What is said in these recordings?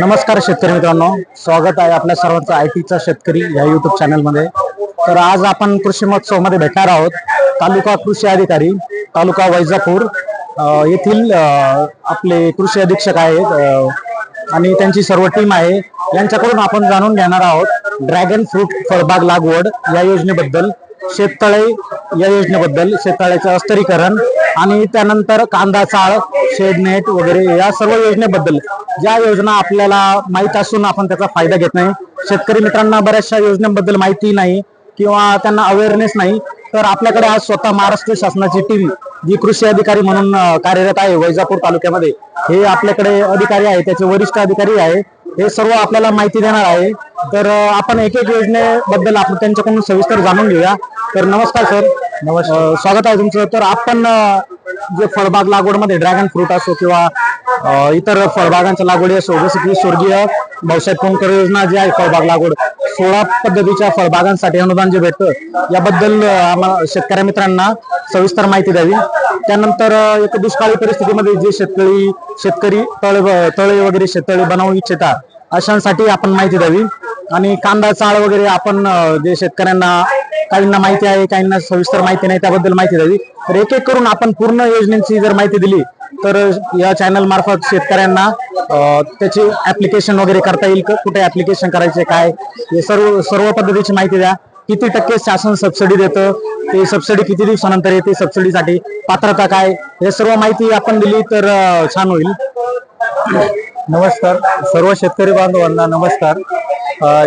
नमस्कार शेतकरी मित्रांनो. स्वागत आहे आपल्या सर्वांचं आय टीचा शेतकरी या युट्यूब चॅनलमध्ये तर आज आपण कृषी महोत्सवामध्ये भेटणार आहोत. तालुका कृषी अधिकारी तालुका वैजापूर येथील आपले कृषी अधीक्षक आहेत आणि त्यांची सर्व टीम आहे. यांच्याकडून आपण जाणून घेणार आहोत. ड्रॅगन फ्रूट फळबाग लागवड या योजनेबद्दल. शेततळे या योजनेबद्दल शेततळ्याचं अस्तरीकरण आणि त्यानंतर कांदा चाळ शेडनेट वगैरे या सर्व योजनेबद्दल ज्या योजना आपल्याला माहीत असून आपण त्याचा फायदा घेत नाही. शेतकरी मित्रांना बऱ्याचशा योजनेबद्दल माहिती नाही किंवा त्यांना अवेअरनेस नाही तर आपल्याकडे आज स्वतः महाराष्ट्र शासनाची टीम जी कृषी अधिकारी म्हणून कार्यरत आहे वैजापूर तालुक्यामध्ये. हे आपल्याकडे अधिकारी आहे त्याचे वरिष्ठ अधिकारी आहे. हे सर्व आपल्याला माहिती देणार आहे. तर आपण एक एक योजनेबद्दल आपण त्यांच्याकडून सविस्तर जाणून घेऊया. तर नमस्कार सर. नमस्कार. स्वागत आहे तुमचं. तर आपण जे फळबाग लागवडमध्ये ड्रॅगन फ्रूट असो किंवा इतर फळबागांच्या लागवडी असो जसं की स्वर्गीय भाऊसाहेब कोणकर योजना जी आहे फळबाग लागवड सोळा पद्धतीच्या फळबागांसाठी अनुदान जे भेटतं याबद्दल आम्हाला शेतकऱ्या मित्रांना सविस्तर माहिती द्यावी. त्यानंतर एक दुष्काळी परिस्थितीमध्ये जे शेतकरी शेतकरी तळे तळे वगैरे शेततळे बनवू इच्छितात अशांसाठी आपण माहिती द्यावी. आणि कांदा चाळ वगैरे आपण जे शेतकऱ्यांना काहींना माहिती आहे काहींना सविस्तर माहिती नाही त्याबद्दल माहिती द्यावी. तर एक एक करून आपण पूर्ण योजनेची जर माहिती दिली तर या चॅनल मार्फत शेतकऱ्यांना त्याची ऍप्लिकेशन वगैरे करता येईल का? कुठे ऍप्लिकेशन करायचे काय? हे सर्व सर्व पद्धतीची माहिती द्या. किती टक्के शासन सबसिडी देतं? ते सबसिडी किती दिवसानंतर येते सबसिडीसाठी पात्रता काय? हे सर्व माहिती आपण दिली तर छान होईल. नमस्कार. सर्व शेतकरी बांधवांना नमस्कार.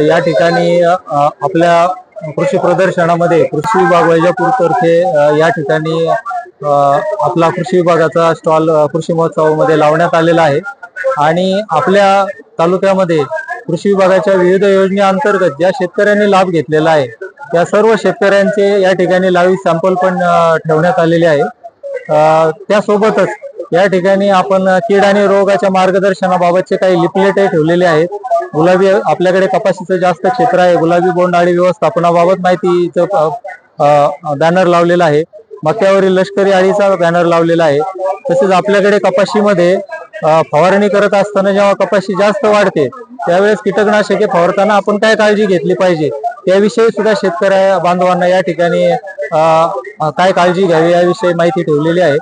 या ठिकाणी आपल्या कृषी प्रदर्शनामध्ये कृषी विभाग वैजापूरतर्फे या ठिकाणी आपला कृषी विभागाचा स्टॉल कृषी महोत्सवामध्ये लावण्यात आलेला आहे. आणि आपल्या तालुक्यामध्ये कृषी विभागाच्या विविध योजनेअंतर्गत ज्या शेतकऱ्यांनी लाभ घेतलेला आहे त्या सर्व शेतकऱ्यांचे या ठिकाणी लाईव्ह सॅम्पल पण ठेवण्यात आलेले आहे. त्यासोबतच या ठिकाणी आपण कीड आणि रोगाच्या मार्गदर्शनाबाबतचे काही लिपलेट ठेवलेले आहेत. गुलाबी आपल्याकडे कपाशीचं जास्त क्षेत्र आहे. गुलाबी बोंडआळी व्यवस्थापनाबाबत माहितीचं बॅनर लावलेला आहे. मक्यावरील लष्करी अळीचा बॅनर लावलेला आहे. तसेच आपल्याकडे कपाशीमध्ये फवारणी करत असताना जेव्हा कपाशी जास्त वाढते त्यावेळेस कीटकनाशके फवारताना आपण काय काळजी घेतली पाहिजे? त्याविषयी सुद्धा शेतकऱ्या बांधवांना या ठिकाणी काय काळजी घ्यावी याविषयी माहिती ठेवलेली आहे.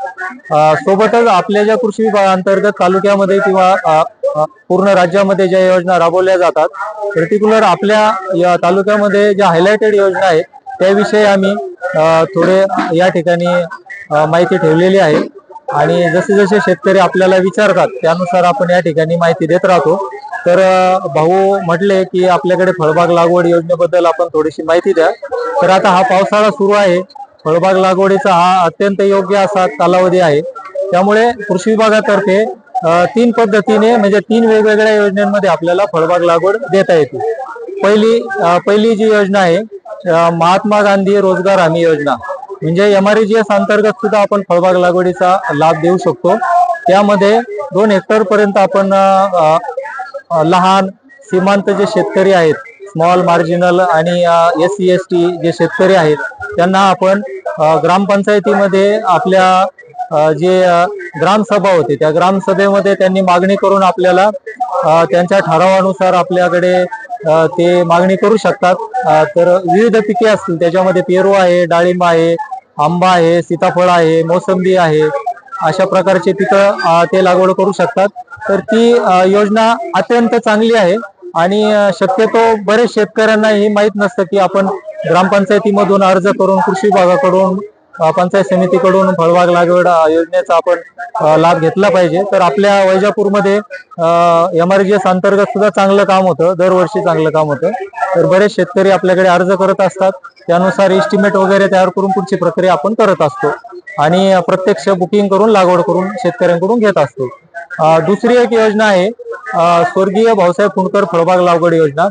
सोबतच आपल्या ज्या कृषी विभागांतर्गत तालुक्यामध्ये किंवा पूर्ण राज्यामध्ये ज्या योजना राबवल्या जातात पर्टिक्युलर आपल्या या तालुक्यामध्ये ज्या हायलाइटेड योजना आहेत त्याविषयी आम्ही थोडे या ठिकाणी माहिती ठेवलेली आहे. आणि जसे जसे शेतकरी आपल्याला विचारतात त्यानुसार आपण या ठिकाणी माहिती देत राहतो. तर भाऊ म्हटले की आपल्याकडे फळबाग लागवड योजनेबद्दल आपण थोडीशी माहिती द्या. तर आता हा पावसाळा सुरू आहे. फळबाग लागवडीचा हा अत्यंत योग्य असा कालावधी आहे. त्यामुळे कृषी विभागातर्फे तीन पद्धतीने म्हणजे तीन वेगवेगळ्या योजनांमध्ये आपल्याला फळबाग लागवड देता येते. पहिली पहिली जी योजना आहे महात्मा गांधी रोजगार हमी योजना. म्हणजे एम आर एस अंतर्गत सुद्धा आपण फळबाग लागवडीचा लाभ देऊ शकतो. त्यामध्ये दोन हेक्टर पर्यंत आपण लहान सीमांत जे शेतकरी आहेत स्मॉल मार्जिनल आणि एस सी एस टी जे शेतकरी आहेत त्यांना आपण ग्रामपंचायतीमध्ये आपल्या जे ग्रामसभा होते त्या ग्रामसभेमध्ये त्यांनी मागणी करून आपल्याला त्यांच्या ठरावानुसार आपल्याकडे ते मागणी करू शकतात. तर विविध पिके असतील त्याच्यामध्ये पेरू आहे डाळिंब आहे आंबा आहे सीताफळ आहे मोसंबी आहे अशा प्रकारचे पिकं ते लागवड करू शकतात. तर ती योजना अत्यंत चांगली आहे आणि शक्यतो बरेच शेतकऱ्यांना हे माहीत नसतं की आपण ग्रामपंचायतीमधून अर्ज करून कृषी विभागाकडून पंचायत समितीकडून फळबाग लागवड योजनेचा आपण लाभ घेतला पाहिजे. तर आपल्या वैजापूरमध्ये एमआरजीएस अंतर्गत सुद्धा चांगलं काम होतं. दरवर्षी चांगलं काम होतं. तर बरेच शेतकरी आपल्याकडे अर्ज करत असतात. त्यानुसार एस्टिमेट वगैरे तयार करून पुढची प्रक्रिया आपण करत असतो. आणि प्रत्यक्ष बुकिंग करून लागवड करून शेतकऱ्यांकडून घेत असतो. दुसरी एक योजना आहे स्वर्गीय भाऊसाहेब फुंडकर फळबाग लागवड योजना.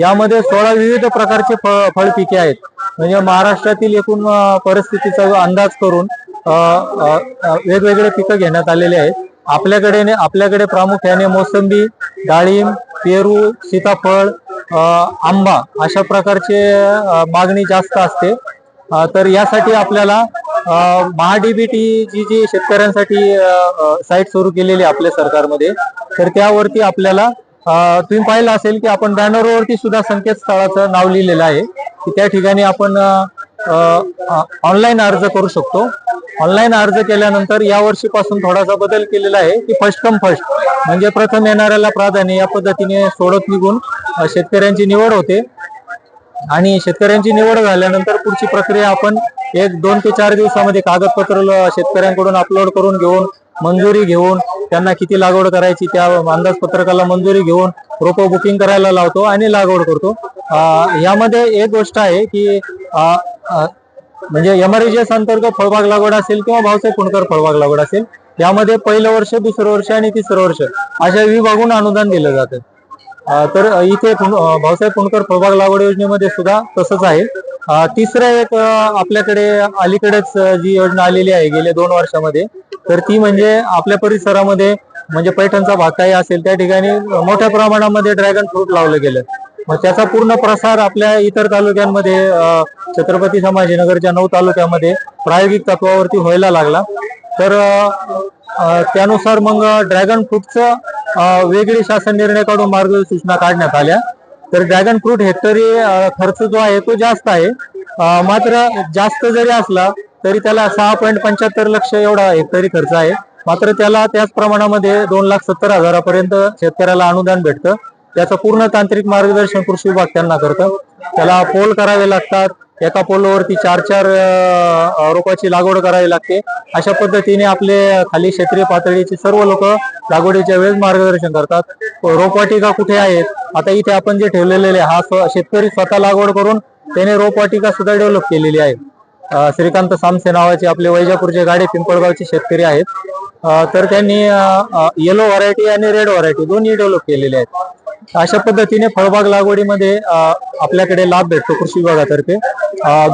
यामध्ये सोळा विविध प्रकारचे फळ पिके आहेत. म्हणजे महाराष्ट्रातील एकूण परिस्थितीचा अंदाज करून वेगवेगळे पिकं घेण्यात आलेले आहेत. आपल्याकडे आपल्याकडे प्रामुख्याने मोसंबी डाळिंब पेरू सीताफळ आंबा अशा प्रकारचे मागणी जास्त असते. तर यासाठी आपल्याला महाडीबीटी जी जी शेतकऱ्यांसाठी साईट सुरू केलेली आहे आपल्या सरकारमध्ये तर त्यावरती आपल्याला तुम्ही पाहिलं असेल की आपण बॅनरवरती सुद्धा संकेतस्थळाचं नाव लिहिलेलं आहे की त्या ठिकाणी आपण ऑनलाईन अर्ज करू शकतो. ऑनलाईन अर्ज केल्यानंतर या वर्षीपासून थोडासा बदल केलेला आहे की फर्स्ट कम फर्स्ट म्हणजे प्रथम येणाऱ्याला प्राधान्य या पद्धतीने सोडत निघून शेतकऱ्यांची निवड होते. आणि शेतकऱ्यांची निवड झाल्यानंतर पुढची प्रक्रिया आपण एक दोन ते चार दिवसामध्ये कागदपत्र शेतकऱ्यांकडून अपलोड करून घेऊन मंजुरी घेऊन त्यांना किती लागवड करायची त्या अंदाजपत्रकाला मंजुरी घेऊन रोप बुकिंग करायला लावतो आणि लागवड करतो. यामध्ये एक गोष्ट आहे की म्हणजे एमआरएजीएस अंतर्गत फळबाग लागवड असेल किंवा भाऊसाहेब कुणकर फळबाग लागवड असेल यामध्ये पहिलं वर्ष दुसरं वर्ष आणि तिसरं वर्ष अशा विभागून अनुदान दिलं जातं. तर इथे भाऊसाहेब पुणकर फळबाग लागवड योजनेमध्ये सुद्धा तसंच आहे. तिसरं एक आपल्याकडे अलीकडेच जी योजना आलेली आहे गेल्या दोन वर्षामध्ये तर ती म्हणजे आपल्या परिसरामध्ये म्हणजे पैठणचा भाग काही असेल त्या ठिकाणी मोठ्या प्रमाणामध्ये ड्रॅगन फ्रूट लावलं गेलं. मग त्याचा पूर्ण प्रसार आपल्या इतर तालुक्यांमध्ये छत्रपती संभाजीनगरच्या नऊ तालुक्यामध्ये प्रायोगिक तत्वावरती व्हायला लागला. तर त्यानुसार मग ड्रॅगन फ्रूटचं वेगळी शासन निर्णय काढून मार्गसूचना काढण्यात आल्या. तर ड्रॅगन फ्रूट हेक्टरी खर्च जो आहे तो जास्त आहे. मात्र जास्त जरी असला तरी त्याला सहा पॉईंट पंच्याहत्तर लक्ष एवढा हेक्टरी खर्च आहे. मात्र त्याला त्याच प्रमाणामध्ये दोन लाख सत्तर हजारापर्यंत शेतकऱ्याला अनुदान भेटतं. त्याचं पूर्ण तांत्रिक मार्गदर्शन कृषी विभाग त्यांना करतं. त्याला पोल करावे लागतात. एका पोलवरती चार चार रोपाची लागवड करावी लागते. अशा पद्धतीने आपले खाली क्षेत्रीय पातळीचे सर्व लोक लागवडीच्या वेळेस मार्गदर्शन करतात. रोपवाटिका कुठे आहेत? आता इथे आपण जे ठेवलेले आहे, हा शेतकरी स्वतः लागवड करून त्याने रोपवाटिका सुद्धा डेव्हलप केलेली आहे. श्रीकांत सामसे नावाचे आपले वैजापूरचे गाडे पिंपळगावचे शेतकरी आहेत. तर त्यांनी येलो व्हरायटी आणि रेड व्हरायटी दोन्ही डेव्हलप केलेले आहेत. अशा पद्धतीने फळबाग लागवडीमध्ये आपल्याकडे लाभ भेटतो कृषी विभागातर्फे.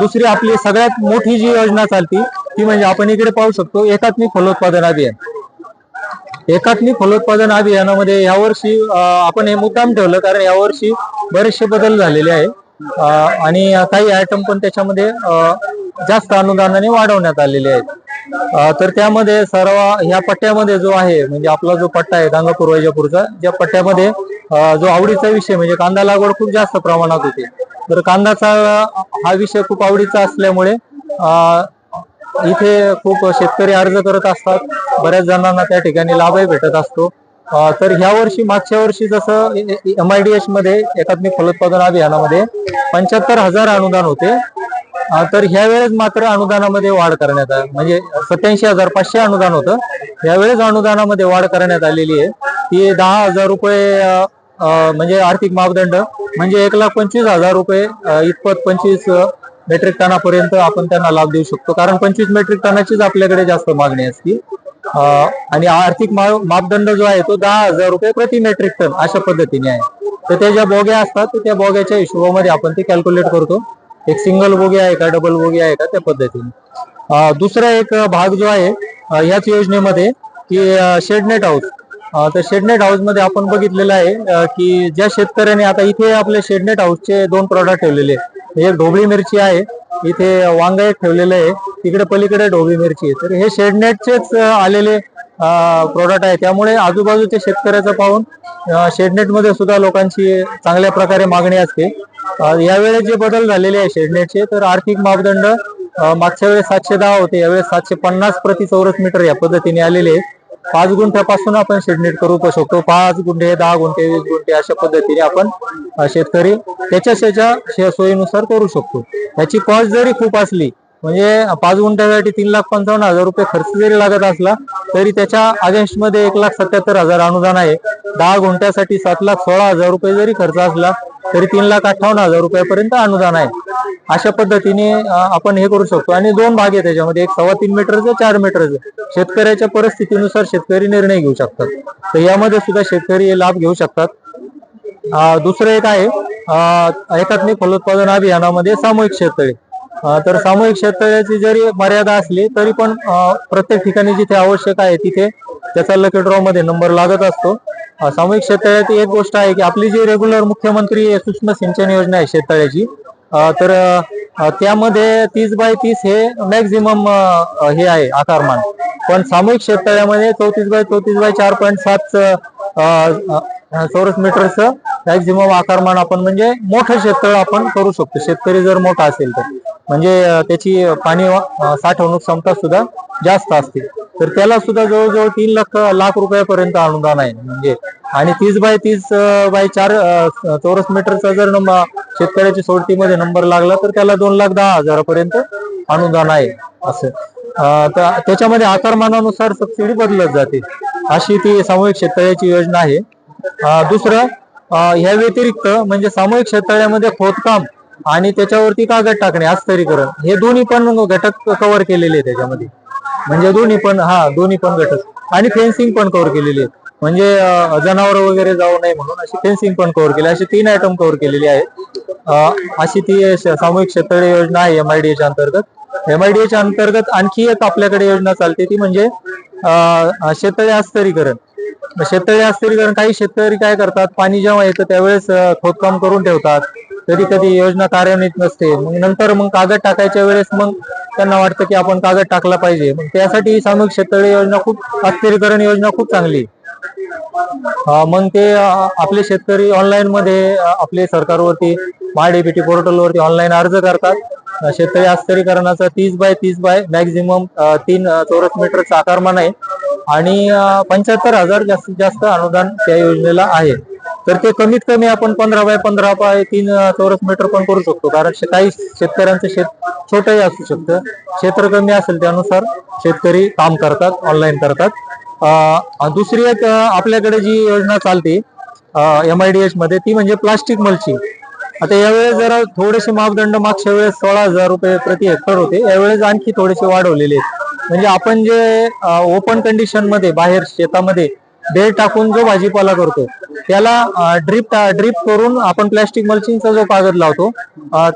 दुसरी आपली सगळ्यात मोठी जी योजना चालती ती म्हणजे आपण इकडे पाहू शकतो एकात्मिक फलोत्पादन अभियान. एकात्मिक फलोत्पादन अभियानामध्ये यावर्षी आपण हे मुद्दाम ठेवलं कारण यावर्षी बरेचसे बदल झालेले आहे आणि काही आयटम पण त्याच्यामध्ये जास्त अनुदानाने वाढवण्यात आलेले आहेत. तर त्यामध्ये सर्व ह्या पट्ट्यामध्ये जो आहे म्हणजे आपला जो पट्टा आहे गांगापूर वैजापूरचा ज्या पट्ट्यामध्ये जो आवडीचा विषय म्हणजे कांदा लागवड खूप जास्त प्रमाणात होते. तर कांदाचा हा विषय खूप आवडीचा असल्यामुळे इथे खूप शेतकरी अर्ज करत असतात. बऱ्याच जणांना त्या ठिकाणी लाभही भेटत असतो. तर ह्या वर्षी मागच्या वर्षी जसं एम आय डी एसमध्ये एकात्मिक फलोत्पादन अभियानामध्ये पंच्याहत्तर हजार अनुदान होते. तर ह्या वेळेस मात्र अनुदानामध्ये वाढ करण्यात आली म्हणजे सत्याऐंशी हजार पाचशे अनुदान होतं. यावेळेस अनुदानामध्ये वाढ करण्यात आलेली आहे. ती दहा हजार रुपये म्हणजे आर्थिक मापदंड म्हणजे एक लाख पंचवीस हजार रुपये इतपत पंचवीस मेट्रिक टनापर्यंत आपण त्यांना लाभ देऊ शकतो. कारण पंचवीस मेट्रिक टनाचीच आपल्याकडे जास्त मागणी असते. आणि आर्थिक मापदंड जो आहे तो दहा हजार रुपये प्रति मेट्रिक टन अशा पद्धतीने आहे. तर त्या ज्या बोग्या असतात तर त्या बोग्याच्या हिशोबामध्ये आपण ते कॅल्क्युलेट करतो. एक सिंगल बोगी आहे का डबल बोगी आहे का त्या पद्धतीने. दुसरा एक भाग जो आहे याच योजनेमध्ये की शेडनेट हाऊस तर शेडनेट हाऊसमध्ये आपण बघितलेलं आहे की ज्या शेतकऱ्याने आता इथे आपले शेडनेट हाऊसचे दोन प्रॉडक्ट ठेवलेले एक ढोबळी मिरची आहे इथे वांग एक ठेवलेलं आहे तिकडे पलीकडे ढोबळी मिरची आहे. तर हे शेडनेटचेच आलेले प्रोडक्ट आहे. त्यामुळे आजूबाजूच्या शेतकऱ्याचं पाहून शेडनेटमध्ये सुद्धा लोकांची चांगल्या प्रकारे मागणी असते. यावेळेस जे बदल झालेले आहे शेडनेटचे तर आर्थिक मापदंड मागच्या वेळेस सातशे दहा होते यावेळेस सातशे पन्नास प्रति चौरस मीटर या पद्धतीने आलेले आहे पाच गुंठ्यापासून आपण शेडनेट करू शकतो. पाच गुंठे दहा गुंठे वीस गुंठे अशा पद्धतीने आपण शेतकरी त्याच्या त्याच्या सोयीनुसार करू शकतो. त्याची कॉस्ट जरी खूप असली म्हणजे पाच गुंठ्यासाठी तीन लाख पंचावन्न हजार रुपये खर्च जरी लागत असला तरी त्याच्या अगेन्स्टमध्ये एक लाख सत्याहत्तर हजार अनुदान आहे. दहा गुंठ्यासाठी सात लाख सोळा हजार रुपये जरी खर्च असला तरी तीन लाख अठ्ठावन्न हजार रुपयापर्यंत अनुदान आहे. अशा पद्धतीने आपण हे करू शकतो. आणि दोन भाग आहे त्याच्यामध्ये. एक सव्वा तीन मीटरचं चार मीटरचं. शेतकऱ्याच्या परिस्थितीनुसार शेतकरी निर्णय घेऊ शकतात. तर यामध्ये सुद्धा शेतकरी हे लाभ घेऊ शकतात. दुसरं एक आहे एकात्मिक फलोत्पादन अभियानामध्ये सामूहिक शेततळे. तर सामूहिक शेततळ्याची जरी मर्यादा असली तरी पण प्रत्येक ठिकाणी जिथे आवश्यक आहे तिथे त्याचा लकी ड्रॉ मध्ये नंबर लागत असतो. सामूहिक शेततळ्याची एक गोष्ट आहे की आपली जी रेग्युलर मुख्यमंत्री सूक्ष्म सिंचन योजना आहे शेततळ्याची तर त्यामध्ये तीस बाय तीस हे मॅक्झिमम हे आहे आकारमान. पण सामूहिक शेततळ्यामध्ये चौतीस बाय चौतीस बाय चार पॉईंट सात चौरस मीटरचं मॅक्झिमम आकारमान आपण म्हणजे मोठं शेततळ आपण करू शकतो. शेतकरी जर मोठा असेल तर. म्हणजे त्याची पाणी साठवणूक क्षमता सुद्धा जास्त असते. तर त्याला सुद्धा जवळजवळ तीन लाख लाख रुपयापर्यंत अनुदान आहे. म्हणजे आणि तीस बाय तीस बाय चार चौरस मीटरचा जर नंबर शेतकऱ्याच्या सोडतीमध्ये नंबर लागला तर त्याला दोन लाख दहा हजारापर्यंत अनुदान आहे. असं. त्याच्यामध्ये आकारमानानुसार सबसिडी बदलत जाते. अशी ती सामूहिक शेततळ्याची योजना आहे. दुसरं ह्या व्यतिरिक्त म्हणजे सामूहिक शेततळ्यामध्ये खोदकाम आणि त्याच्यावरती कागद टाकणे अस्तरीकरण हे दोन्ही पण घटक कव्हर केलेले आहे त्याच्यामध्ये. म्हणजे दोन्ही पण हा दोन्ही पण घटक. आणि फेन्सिंग पण कव्हर केलेली आहे म्हणजे जनावर वगैरे जाऊ नये म्हणून अशी फेन्सिंग पण कव्हर केली अशी तीन आयटम कव्हर केलेली आहेत. अशी ती सामूहिक शेततळे योजना आहे एम आय एमआयडीएच्या अंतर्गत. एमआयडीएच्या अंतर्गत आणखी एक आपल्याकडे योजना चालते ती म्हणजे अं, शेततळे अस्तरीकरण शेततळे अस्तरीकरण काही शेतकरी काय करतात पाणी जेव्हा येतं त्यावेळेस खोदकाम करून ठेवतात. कधी कधी योजना कार्यान्वित नसते. मग नंतर मग कागद टाकायच्या वेळेस मग त्यांना वाटतं की आपण कागद टाकला पाहिजे. मग त्यासाठी सामूहिक शेततळे योजना खूप अस्थिरीकरण योजना खूप चांगली आहे. मग ते आपले शेतकरी ऑनलाईन मध्ये आपले सरकारवरती महाडीबीटी पोर्टलवरती ऑनलाईन अर्ज करतात. शेतकरी आस्तरीकरणाचा तीस बाय तीस बाय मॅक्झिमम तीन चौरस मीटरचा आकारमान आहे. आणि पंच्याहत्तर हजार जास्तीत जास्त अनुदान त्या योजनेला आहे. तर ते कमीत कमी आपण पंधरा बाय पंधरा बाय तीन चौरस मीटर पण करू शकतो. कारण शे- काही शेतकऱ्यांचं शेत छोटंही असू शकतं. क्षेत्र कमी असेल त्यानुसार शेतकरी काम करतात ऑनलाईन करतात. दुसरी एक आपल्याकडे जी योजना चालते एम आय डी मध्ये ती म्हणजे प्लास्टिक मलची. आता यावेळेस जरा थोडेसे मापदंड मागच्या वेळेस सोळा हजार रुपये प्रति हेक्टर होते. यावेळेस आणखी थोडेसे वाढवलेले आहेत. म्हणजे आपण जे ओपन कंडिशनमध्ये बाहेर शेतामध्ये बेड टाकून जो भाजीपाला करतो त्याला ड्रीप ड्रीप करून आपण प्लॅस्टिक मल्चिंगचा जो कागद लावतो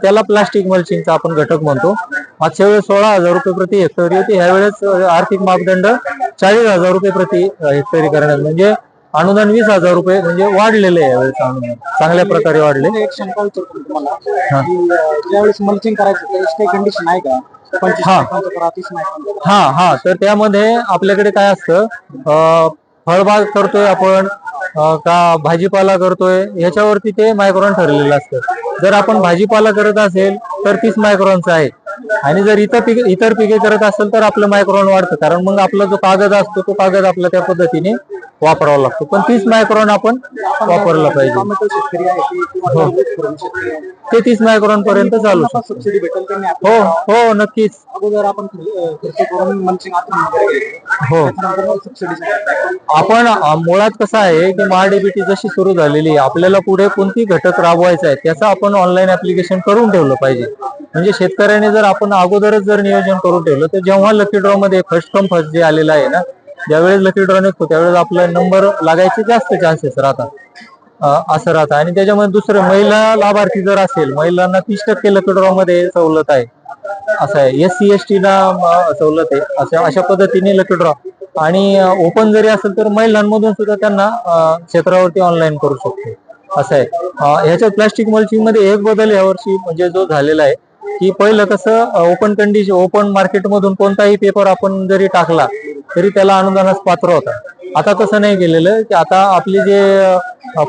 त्याला प्लास्टिक मल्चिंगचा आपण घटक म्हणतो. मागच्या वेळेस सोळा हजार रुपये प्रति हेक्टरी होती ह्यावेळेस आर्थिक मापदंड चाळीस हजार रुपये प्रति हेक्टरी करण्यात. म्हणजे अनुदान वीस हजार रुपये म्हणजे वाढलेले आहे यावेळेस अनुदान. चांगल्या प्रकारे वाढले. एक शंका विचारतो तुम्हाला. ज्यावेळेस मल्चिंग करायचं त्यावेळेस काही कंडिशन आहे का? हा. हा हा. तर त्यामध्ये आपल्याकडे काय असतं फळबाग करतोय आपण का भाजीपाला करतोय ह्याच्यावरती ते मायक्रॉन ठरलेलं असतं. जर आपण भाजीपाला करत असेल तर तीस मायक्रॉनचं आहे. आणि जर इतर पिके इतर पिके करत असेल तर आपलं मायक्रॉन वाढतं. कारण मग आपला जो कागद असतो तो कागद आपला त्या पद्धतीने वापरावा लागतो. पण तीस मायक्रॉन आपण वापरला पाहिजे. हो. ते तीस मायक्रॉन पर्यंत चालू शकतो. सबसिडी भेटेल हो हो नक्कीच. अगोदर आपण हो आपण मुळात कसं आहे की महाडीबीटी जशी सुरू झालेली आहे आपल्याला पुढे कोणती घटक राबवायचा आहे त्याचं आपण ऑनलाईन ऍप्लिकेशन करून ठेवलं पाहिजे. म्हणजे शेतकऱ्याने जर आपण अगोदरच जर नियोजन करून ठेवलं तर जेव्हा लकी ड्रॉ मध्ये फर्स्ट कम फर्स्ट जे आलेलं आहे ना ज्यावेळेस लकी ड्रॉ निघतो त्यावेळेस आपला नंबर लागायचे जास्त चान्सेस राहतात. असं राहतं. आणि त्याच्यामध्ये दुसरं महिला लाभार्थी जर असेल महिलांना तीस टक्के लकी ड्रॉ मध्ये सवलत आहे. असं आहे. एस सी एस टी ना सवलत आहे. अशा अशा पद्धतीने लकी ड्रॉ आणि ओपन जरी असेल तर महिलांमधून सुद्धा त्यांना क्षेत्रावरती ऑनलाईन करू शकतो. असं आहे. ह्याच्यात प्लास्टिक मल्चिंगमध्ये एक बदल यावर्षी म्हणजे जो झालेला आहे की पहिलं कसं ओपन कंडिशन ओपन मार्केटमधून कोणताही पेपर आपण जरी टाकला तरी त्याला अनुदानास पात्र होता. आता तसं नाही केलेलं की आता आपले जे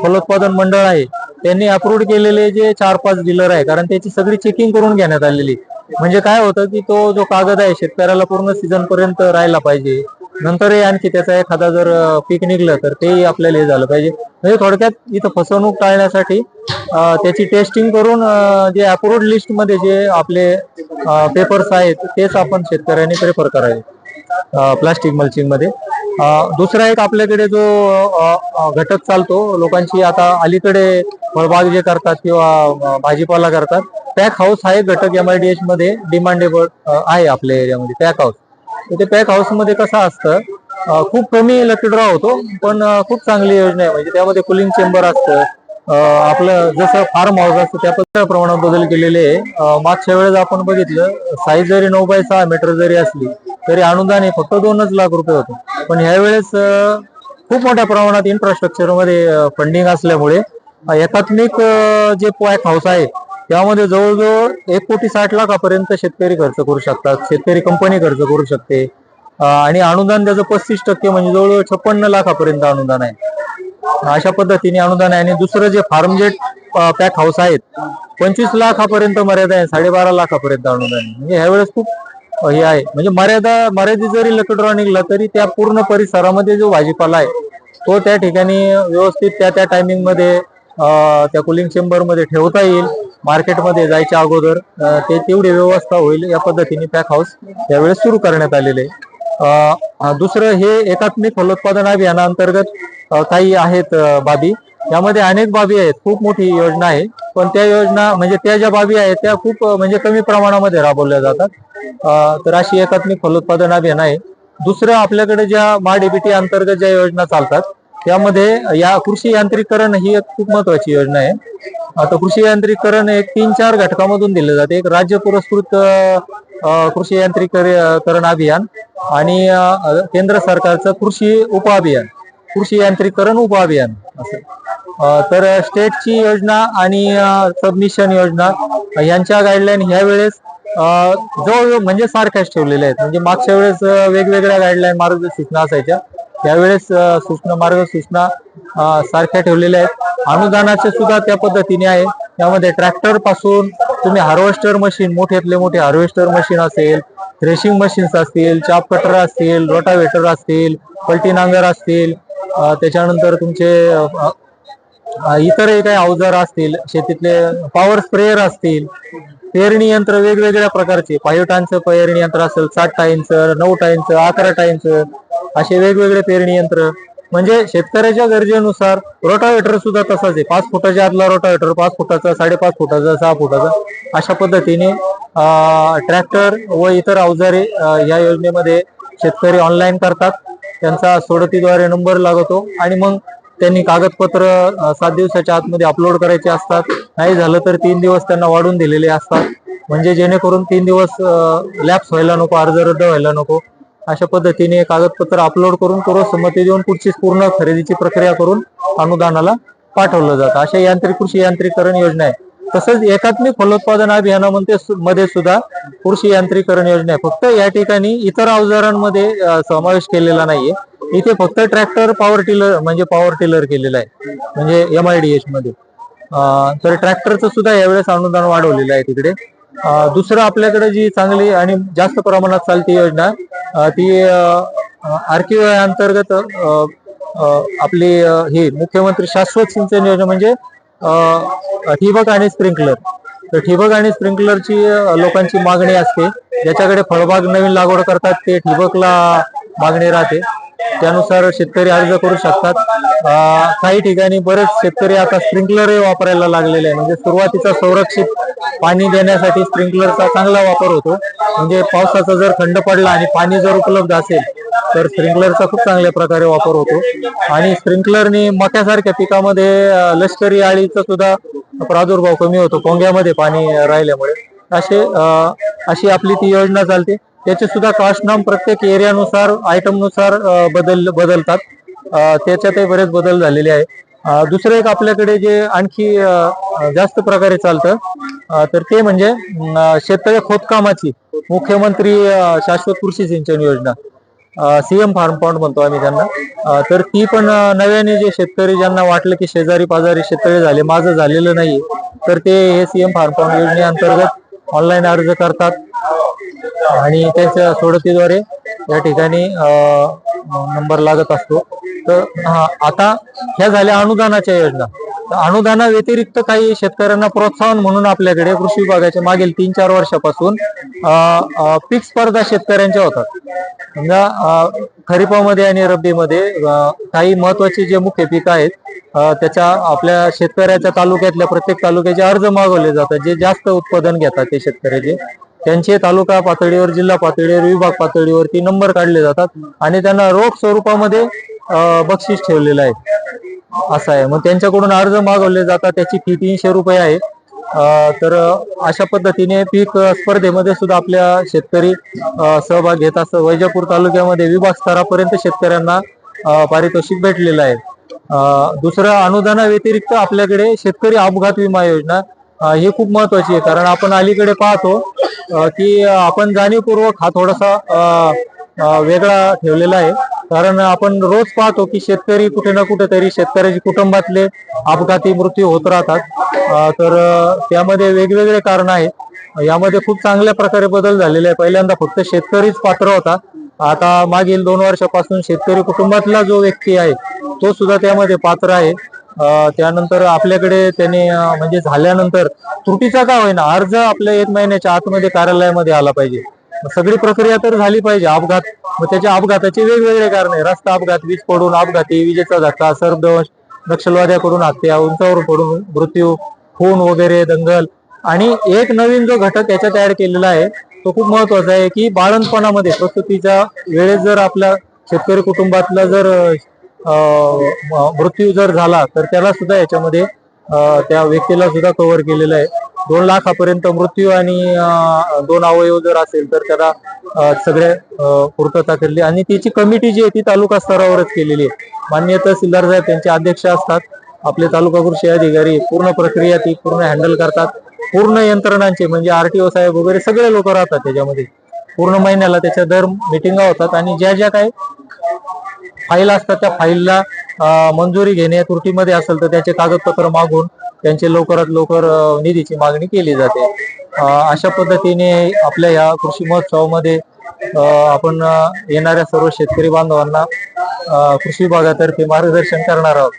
फलोत्पादन मंडळ आहे त्यांनी अप्रूव्ह केलेले जे चार पाच डीलर आहे कारण त्याची सगळी चेकिंग करून घेण्यात आलेली. म्हणजे काय होतं की तो जो कागद आहे शेतकऱ्याला पूर्ण सीझन पर्यंत राहायला पाहिजे. नंतरही आणखी त्याचा एखादा जर पीक निघलं तर तेही आपल्याला हे झालं पाहिजे. म्हणजे थोडक्यात इथं फसवणूक टाळण्यासाठी त्याची टेस्टिंग करून जे अप्रूव्ड लिस्टमध्ये जे आपले पेपर्स आहेत तेच आपण शेतकऱ्यांनी प्रेफर करावे प्लास्टिक मल्चिंगमध्ये. दुसरा एक आपल्याकडे जो घटक चालतो लोकांची आता अलीकडे फळबाग जे करतात किंवा भाजीपाला करतात पॅक हाऊस हा एक घटक एच मध्ये डिमांडेबल आहे आपल्या एरियामध्ये पॅक हाऊस तर ते पॅक हाऊसमध्ये कसं असतं खूप कमी लकी ड्रॉ होतो पण खूप चांगली योजना आहे. म्हणजे त्यामध्ये कुलिंग चेंबर असतं आपलं जसं फार्म हाऊस असतं त्या प्रमाणात बदल केलेले आहे. मागच्या वेळेस आपण बघितलं साईज जरी नऊ बाय सहा मीटर जरी असली तरी अनुदान हे फक्त दोनच लाख रुपये होते. पण ह्यावेळेस खूप मोठ्या प्रमाणात इन्फ्रास्ट्रक्चरमध्ये फंडिंग असल्यामुळे एकात्मिक जे पॅक हाऊस आहे त्यामध्ये जवळजवळ एक कोटी साठ लाखापर्यंत शेतकरी खर्च करू शकतात शेतकरी कंपनी खर्च करू शकते. आणि अनुदान त्याचं पस्तीस टक्के म्हणजे जवळजवळ छप्पन्न लाखापर्यंत अनुदान आहे. अशा पद्धतीने अनुदान आहे. आणि दुसरं जे फार्म फार्मजेट पॅक हाऊस आहेत पंचवीस लाखापर्यंत मर्यादा आहे साडेबारा लाखापर्यंत अनुदान आहे. म्हणजे ह्यावेळेस खूप हे आहे. म्हणजे मर्यादा मर्यादित जरी लकडरा निघला तरी त्या पूर्ण परिसरामध्ये जो भाजीपाला आहे तो त्या ठिकाणी व्यवस्थित त्या त्या टायमिंगमध्ये त्या कुलिंग चेंबरमध्ये ठेवता येईल. मार्केटमध्ये जायच्या अगोदर ते तेवढी व्यवस्था होईल. या पद्धतीने पॅक हाऊस यावेळेस सुरू करण्यात आलेले आहे. दुसरं हे एकात्मिक फलोत्पादन अभियानाअंतर्गत काही आहेत बाबी. यामध्ये अनेक बाबी आहेत. खूप मोठी योजना आहे. पण त्या योजना म्हणजे त्या ज्या बाबी आहेत त्या खूप म्हणजे कमी प्रमाणामध्ये राबवल्या जातात. तर अशी एकात्मिक फलोत्पादन अभियान आहे. दुसरं आपल्याकडे ज्या महाडीबीटी अंतर्गत ज्या योजना चालतात त्यामध्ये या कृषी यांत्रिकरण ही एक खूप महत्वाची योजना आहे. आता कृषी यांत्रिकरण एक तीन चार घटकामधून दिले जाते. एक राज्य पुरस्कृत कृषी यांत्रिकरण अभियान आणि केंद्र सरकारचं कृषी उपअभियान कृषी यांत्रिकरण उपअभियान असं. तर स्टेटची योजना आणि सबमिशन योजना यांच्या गाईडलाईन ह्या वेळेस जवळ म्हणजे सारख्याच ठेवलेल्या आहेत. म्हणजे मागच्या वेळेस वेगवेगळ्या गाईडलाईन मार्ग सूचना असायच्या त्यावेळेस सूचना मार्ग सूचना सारख्या ठेवलेल्या आहेत. अनुदानाचे सुद्धा त्या पद्धतीने आहे. त्यामध्ये ट्रॅक्टरपासून तुम्ही हार्वेस्टर मशीन मोठ्यातले मोठे हार्वेस्टर मशीन असेल थ्रेशिंग मशीन्स असतील चाप कटर असतील रोटावेटर असतील पलटी नांगर असतील त्याच्यानंतर तुमचे इतरही काही अवजार असतील शेतीतले पॉवर स्प्रेअर असतील पेरणी यंत्र वेगवेगळ्या प्रकारचे पाहिजे पेरणी यंत्र असेल सात टाईंचं नऊ टाईंचं अकरा टाईंचं असे वेगवेगळे पेरणी यंत्र म्हणजे शेतकऱ्याच्या गरजेनुसार रोटावेटर सुद्धा तसाच आहे. पाच फुटाच्या आतला रोटावेटर पाच फुटाचा साडेपाच फुटाचा सहा फुटाचा अशा पद्धतीने ट्रॅक्टर व इतर अवजारे या योजनेमध्ये शेतकरी ऑनलाईन करतात. त्यांचा सोडतीद्वारे नंबर लागतो आणि मग त्यांनी कागदपत्र सात दिवसाच्या आतमध्ये अपलोड करायचे असतात. नाही झालं तर तीन दिवस त्यांना वाढून दिलेले असतात. म्हणजे जेणेकरून तीन दिवस लॅप्स व्हायला नको अर्ज रद्द व्हायला नको. अशा पद्धतीने कागदपत्र अपलोड करून पूर्व संमती देऊन पुढची पूर्ण खरेदीची प्रक्रिया करून अनुदानाला पाठवलं जातं. अशा यांत्रिक कृषी यांत्रिकरण योजना आहे. तसंच एकात्मिक फलोत्पादन अभियानामध्ये मध्ये सुद्धा कृषी यांत्रिकरण योजना आहे. फक्त या ठिकाणी इतर अवजारांमध्ये समावेश केलेला नाहीये. इथे फक्त ट्रॅक्टर पॉवर टिलर म्हणजे पॉवर टिलर केलेलं आहे. म्हणजे एम आय डी एच मध्ये. तर ट्रॅक्टरचं सुद्धा यावेळेस अनुदान वाढवलेलं आहे तिकडे. दुसरं आपल्याकडे जी चांगली आणि जास्त प्रमाणात चालती योजना ती आरकीओ अंतर्गत आपली ही मुख्यमंत्री शाश्वत सिंचन योजना म्हणजे ठिबक आणि स्प्रिंकलर. तर ठिबक आणि स्प्रिंकलरची लोकांची मागणी असते. ज्याच्याकडे फळबाग नवीन लागवड करतात ते ठिबकला मागणी राहते. त्यानुसार शेतकरी अर्ज करू शकतात. काही ठिकाणी बरेच शेतकरी आता स्प्रिंकलर वापरायला लागलेले आहे म्हणजे सुरुवातीचा संरक्षित पाणी देण्यासाठी स्प्रिंकलरचा चांगला वापर होतो. म्हणजे पावसाचा जर थंड पडला आणि पाणी जर उपलब्ध असेल तर स्प्रिंकलरचा खूप चांगल्या प्रकारे वापर होतो. आणि स्प्रिंकलरने मक्यासारख्या पिकामध्ये लष्करी आळीचा सुद्धा प्रादुर्भाव कमी होतो. पोंग्यामध्ये पाणी राहिल्यामुळे. असे अशी आपली ती योजना चालते. त्याचे सुद्धा कास्ट नाम प्रत्येक एरियानुसार आयटमनुसार बदल बदलतात. त्याच्यातही बरेच बदल झालेले आहे दुसरं एक आपल्याकडे जे आणखी जास्त प्रकारे चालतं तर ते म्हणजे अं, शेतकरी खोदकामाची मुख्यमंत्री शाश्वत कृषी सिंचन योजना. सीएम फार्म पॉइंट म्हणतो आम्ही त्यांना. तर ती पण नव्याने जे शेतकरी ज्यांना वाटलं की शेजारी पाजारी शेतकरी झाले माझं झालेलं नाही तर ते हे सीएम फार्म पॉइंट योजनेअंतर्गत ऑनलाईन अर्ज करतात. आणि त्याच्या सोडतीद्वारे या ठिकाणी नंबर लागत असतो. तर हा, आता ह्या झाल्या अनुदानाच्या योजना. अनुदाना व्यतिरिक्त काही शेतकऱ्यांना प्रोत्साहन म्हणून आपल्याकडे कृषी विभागाच्या मागील तीन चार वर्षापासून पीक स्पर्धा शेतकऱ्यांच्या होतात. समजा खरीपामध्ये आणि रब्बीमध्ये काही महत्त्वाचे जे मुख्य पीक आहेत त्याच्या आपल्या शेतकऱ्याच्या तालुक्यातल्या प्रत्येक तालुक्याचे अर्ज मागवले जातात. जे जास्त उत्पादन घेतात ते शेतकऱ्याचे. त्यांचे तालुका पातळीवर जिल्हा पातळीवर विभाग पातळीवरती नंबर काढले जातात. आणि त्यांना रोख स्वरूपामध्ये बक्षीस ठेवलेलं आहे. असं आहे. मग त्यांच्याकडून अर्ज मागवले जातात. त्याची फी तीनशे रुपये आहे. तर अशा पद्धतीने पीक स्पर्धेमध्ये सुद्धा आपल्या शेतकरी सहभाग घेत असतात. वैजापूर तालुक्यामध्ये विभाग स्तरापर्यंत शेतकऱ्यांना पारितोषिक भेटलेलं आहे. दुसरं अनुदाना व्यतिरिक्त आपल्याकडे शेतकरी अपघात विमा योजना ही खूप महत्वाची आहे. कारण आपण अलीकडे पाहतो की आपण जाणीवपूर्वक हा थोडासा वेगळा ठेवलेला आहे. कारण आपण रोज पाहतो की शेतकरी कुठे ना कुठे तरी कुटुंबातले अपघाती मृत्यू होत राहतात. तर त्यामध्ये वेगवेगळे कारण आहेत. यामध्ये खूप चांगल्या प्रकारे बदल झालेले आहे पहिल्यांदा फक्त शेतकरीच पात्र होता. आता मागील दोन वर्षापासून शेतकरी कुटुंबातला जो व्यक्ती आहे तो सुद्धा त्यामध्ये पात्र आहे. त्यानंतर आपल्याकडे त्याने म्हणजे झाल्यानंतर त्रुटीचा का होईना अर्ज आपल्या एक महिन्याच्या आतमध्ये कार्यालयामध्ये आला पाहिजे. सगळी प्रक्रिया तर झाली पाहिजे अपघात. मग त्याच्या अपघाताचे वेगवेगळे कारण आहे. रस्ता अपघात वीज पडून अपघाती विजेचा धक्का सर्पदंश नक्षलवाद्याकडून हत्या उंचावर पडून मृत्यू खून वगैरे दंगल. आणि एक नवीन जो घटक याच्यात तयार केलेला आहे तो खूप महत्त्वाचा आहे की बाळणपणामध्ये प्रसूतीच्या वेळेस जर आपल्या शेतकरी कुटुंबातला जर म- मृत्यू जर झाला तर त्याला सुद्धा याच्यामध्ये त्या व्यक्तीला सुद्धा कव्हर केलेलं आहे. दोन लाखापर्यंत मृत्यू आणि दोन अवयव जर असेल तर त्याला सगळ्या सगळे पूर्तता केली आणि त्याची कमिटी जी आहे ती तालुका स्तरावरच केलेली आहे. मान्य तहसीलदार साहेब त्यांचे अध्यक्ष असतात. आपले तालुका कृषी अधिकारी पूर्ण प्रक्रिया ती पूर्ण हँडल करतात. पूर्ण यंत्रणांचे म्हणजे आरटीओ साहेब वगैरे सगळे लोक राहतात त्याच्यामध्ये. पूर्ण महिन्याला त्याच्या दर मिटिंगा होतात आणि ज्या ज्या काही फाईल असतात त्या फाईलला मंजुरी घेणे त्रुटीमध्ये असेल तर त्याचे कागदपत्र मागून त्यांची लवकरात लवकर निधीची मागणी केली जाते. अशा पद्धतीने आपल्या या कृषी महोत्सवामध्ये आपण येणाऱ्या सर्व शेतकरी बांधवांना कृषी विभागातर्फे मार्गदर्शन करणार आहोत.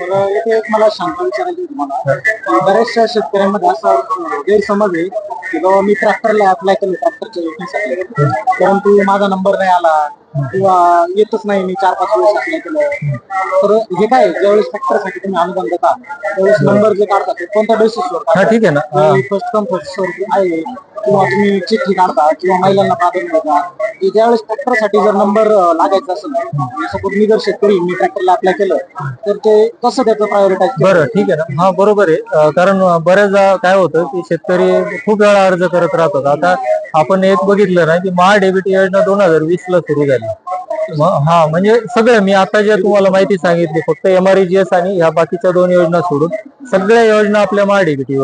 एक मला शंका विचारायची तुम्हाला. बऱ्याचशा शेतकऱ्यांमध्ये असा गैरसमज आहे. की बाबा मी ट्रॅक्टरला अप्लाय केलं ट्रॅक्टरच्या योजनेसाठी परंतु माझा नंबर नाही आला. किंवा येतच नाही मी चार पाच वेळेस अप्लाय केलं. तर हे काय? ज्यावेळेस ट्रॅक्टरसाठी तुम्ही अनुदान देता त्यावेळेस नंबर जे काढता ते कोणत्या बेसिसवर ठीक आहे ना. फर्स्ट कम फर्स्ट आहे. किंवा तुम्ही चिठ्ठी काढता किंवा महिलांना प्राधान्य देता की ज्यावेळेस ट्रॅक्टरसाठी जर नंबर लागायचा असेल म्हणजे सपोज मी जर शेतकरी मी ट्रॅक्टरला अप्लाय केलं तर ते कसं त्याचं प्रायोरिटाईज बरं ठीक आहे ना. हा बरोबर आहे. कारण बऱ्याचदा काय होतं की शेतकरी खूप वेळा अर्ज करत राहतात. आता आपण एक बघितलं ना की महा डेबिट योजना दोन हजार वीस ला सुरू झाली. हा म्हणजे सगळं मी आता जे तुम्हाला माहिती सांगितली फक्त एमआरईजीएस आणि ह्या बाकीच्या दोन योजना सोडून सगळ्या योजना आपल्या महा डेबिटी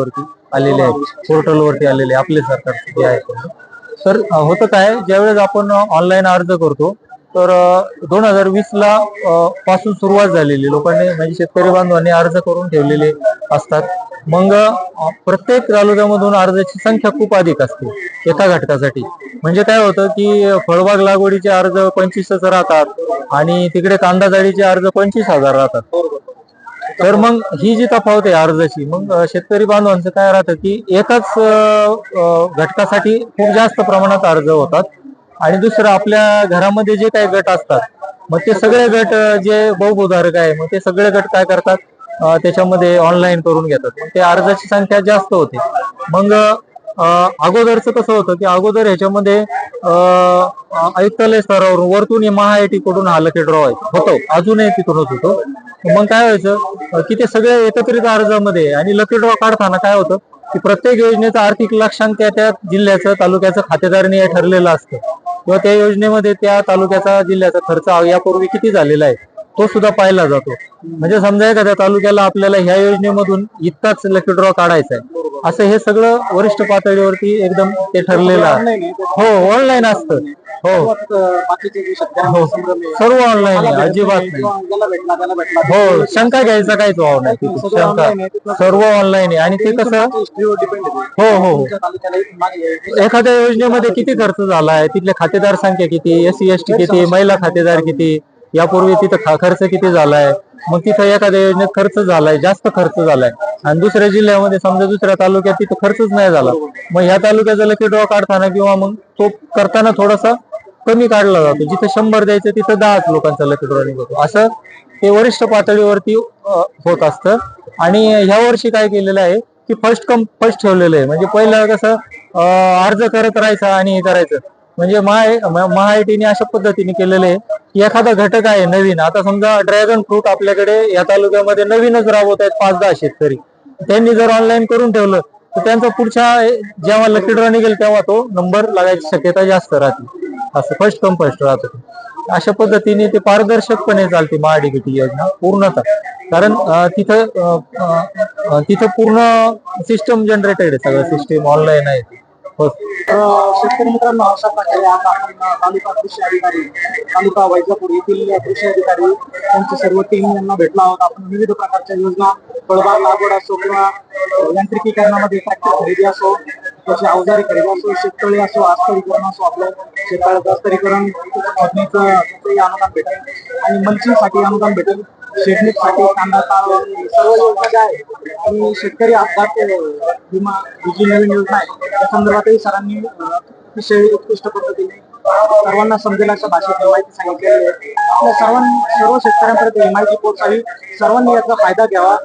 आलेले आहेत. पोर्टल वरती आलेले आपले सरकार जे आहेत तर होतं काय ज्यावेळेस आपण ऑनलाईन अर्ज करतो तर दोन हजार वीस ला पासून सुरुवात झालेली. लोकांनी म्हणजे शेतकरी बांधवांनी अर्ज करून ठेवलेले असतात. मग प्रत्येक तालुक्यामधून अर्जाची संख्या खूप अधिक असते एका घटकासाठी. म्हणजे काय होतं की फळबाग लागवडीचे अर्ज पंचवीसच राहतात आणि तिकडे कांदा जाळीचे अर्ज पंचवीस हजार राहतात. तर मग ही जी तफावत आहे अर्जाची मग शेतकरी बांधवांचं काय राहतं की एकाच घटकासाठी खूप जास्त प्रमाणात अर्ज होतात आणि दुसरं आपल्या घरामध्ये जे काही गट असतात मग ते सगळे गट जे बहुभूधारक आहे मग ते सगळे गट काय करतात? त्याच्यामध्ये ऑनलाईन करून घेतात. मग ते अर्जाची संख्या जास्त होते. मग अगोदरचं कसं होतं की अगोदर ह्याच्यामध्ये आयुक्तालय स्तरावरून वरतून महाआयटी कडून हा लकी ड्रॉ होतो. अजूनही तिथूनच होतो. मग काय व्हायचं की ते सगळे एकत्रित अर्जामध्ये आणि लकी ड्रॉ काढताना काय होतं की प्रत्येक योजनेचं आर्थिक लक्षांक त्या त्या जिल्ह्याचं तालुक्याचं खातेदाराने ठरलेलं असतं. किंवा त्या योजनेमध्ये त्या तालुक्याचा जिल्ह्याचा खर्च यापूर्वी किती झालेला आहे. तो सुद्धा पाहिला जातो. म्हणजे समजा एखाद्या तालुक्याला आपल्याला ह्या योजनेमधून इतकाच लकी ड्रॉ काढायचा आहे. असं हे सगळं वरिष्ठ पातळीवरती एकदम ते ठरलेलं आहे. हो ऑनलाईन असतं. हो. हो. सर्व ऑनलाईन आहे अजिबात नाही. हो शंका घ्यायचा काहीच वाव नाही शंका. सर्व ऑनलाईन आहे. आणि ते कसं? हो हो हो. एखाद्या योजनेमध्ये किती खर्च झाला आहे? तिथले खातेदार संख्या किती? एस सी एस टी किती? महिला खातेदार किती? यापूर्वी तिथं खा- खर्च किती झालाय? मग तिथं एखाद्या योजनेत खर्च झालाय जास्त खर्च झालाय. आणि दुसऱ्या जिल्ह्यामध्ये समजा दुसऱ्या तालुक्यात तिथं खर्चच नाही झाला. मग ह्या तालुक्याचा लकी ड्रॉ काढताना किंवा मग तो करताना थोडासा कमी काढला जातो. जिथे शंभर द्यायचं तिथं दहाच लोकांचा लकी ड्रॉ निघतो. असं ते वरिष्ठ पातळीवरती होत असतं. आणि ह्या वर्षी काय केलेलं आहे की फर्स्ट कम फर्स्ट ठेवलेलं आहे. म्हणजे पहिलं कसं अर्ज करत राहायचा आणि हे करायचं. म्हणजे महा महाआयटीने अशा पद्धतीने केलेलं आहे. की एखादा घटक आहे नवीन. आता समजा ड्रॅगन फ्रूट आपल्याकडे या तालुक्यामध्ये नवीनच राबवत आहेत पाच दहा शेतकरी. त्यांनी जर ऑनलाईन करून ठेवलं तर त्यांचा पुढच्या जेव्हा लकी ड्रॉ निघेल तेव्हा तो नंबर लागायची शक्यता जास्त राहते. असं फर्स्ट कम फर्स्ट राहतं अशा पद्धतीने ते पारदर्शकपणे चालते महाडीबीटी योजना पूर्णतः. कारण तिथं तिथं पूर्ण सिस्टम जनरेटेड आहे सगळं. सिस्टम ऑनलाईन आहे. शेतकरी मित्रांनो अशा प्रकारे आज आपण तालुका कृषी अधिकारी तालुका वैजापूर येथील कृषी अधिकारी त्यांची सर्व टीम यांना भेटलो आहोत. आपण विविध प्रकारच्या योजना फळबाग लागवड असो किंवा यांत्रिकीकरणामध्ये ट्रॅक्टर खरेदी असो त्याची अवजारी खरेदी असो शेततळी असो आस्तरीकरण असो आपलं शेततळ्याचं आस्तरीकरण खोदणीचं अनुदान भेटेल. आणि मल्चिंगसाठी अनुदान भेटेल. शेडणीसाठी कांदा ताळ सर्व योजना ज्या आहेत आणि शेतकरी अपघात विमा ही जी नवीन योजना आहे. त्या संदर्भातही सरांनी अतिशय उत्कृष्ट पद्धतीने सर्वांना समजेल अशा भाषेत माहिती सांगितलेली आहे. आपल्या सर्वां सर्व शेतकऱ्यांपर्यंत ही माहिती पोहोचावी. सर्वांनी याचा फायदा घ्यावा.